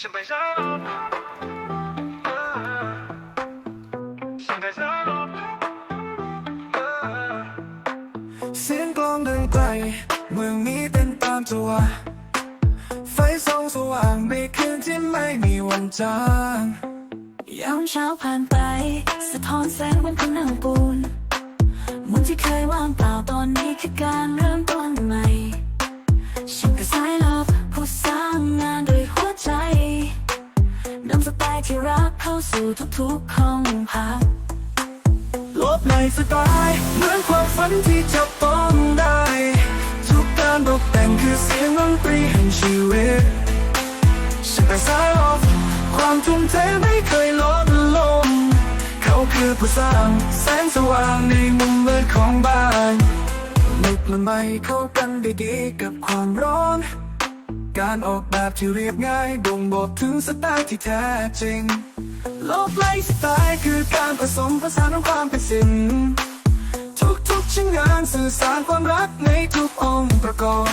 เออฉันไปสายลมเออเสียงกลองดังไกล เมืองนี้เป็นตามตัวไฟส่องสว่างในคืนที่ไม่มีวันจางยามเช้าผ่านไป สะท้อนแสงบนผนังปูนมุนที่เคยว่างเปล่าตอนนี้คือการเริ่มต้นใหม่ สไตล์ที่รักเข้าสู่ทุกๆห้องพักลบในสไตล์เหมือนความฝันที่จับต้องได้ ทุกการตกแต่งคือเสียงดนตรีแห่งชีวิตฉันแต่สายออฟความทุ่มเทไม่เคยลดลง เขาคือผู้สร้างแสงสว่างในมุมมืดของบ้านนึกและไม่เข้ากันด้ดีกับความร้อน การออกแบบที่เรียบง่ายบ่งบอกถึงสไตล์ที่แท้จริง โลกไลฟ์สไตล์คือการผสมผสานของความเป็นศิลป์ทุกๆชิ้นงานสื่อสารความรักในทุกองค์ประกอบ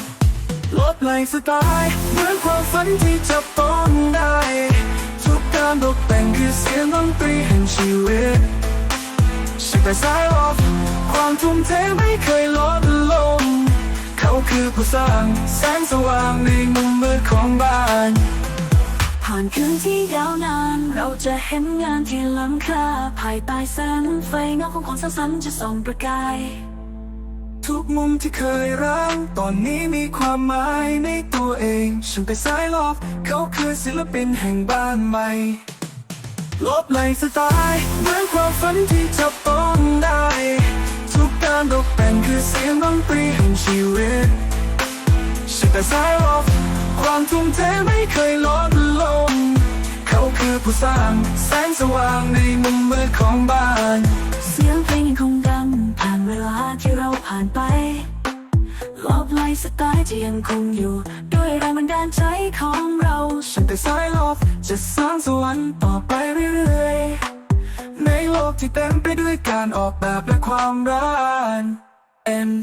โลกไลฟ์สไตล์เหมือนความฝันที่จับต้องได้ ทุกการตกแต่งคือเสียงดนตรีแห่งชีวิตฉันแต่สายออฟความทุ่มเทไม่เคยลดลง เขาคือผู้สร้างแสงสว่าง ในมุมมืดของบ้าน ผ่านคืนที่ยาวนาน เราจะเห็นงานที่ล้ำค่าภายใต้แสงไฟเงาของความสร้างสรรค์จะส่องประกาย ทุกมุมที่เคยร้างตอนนี้มีความหมายในตัวเอง ฉันไปสายลอบเขาคือศิลปินแห่งบ้านใหม่ลบไลฟ์สไตล์เหมือนความฝันที่จับต้องได้ ทุกการตกแต่งคือเสียงดนตรีแห่งชีวิตฉัน แต่สายลอบความทุ่มเทไม่เคยลดลง เขาคือผู้สร้างแสงสว่างในมุมมืดของบ้าน เสียงเพลงยังคงดังผ่านเวลาที่เราผ่านไปลอบไลฟ์สไตล์ที่ยังคงอยู่ ด้วยแรงบันดาลใจของเราฉันแต่สายลบจะสร้างสวรรค์ต่อไปเรื่อยๆในโลกที่เต็มไปด้วยการออกแบบและความรัก and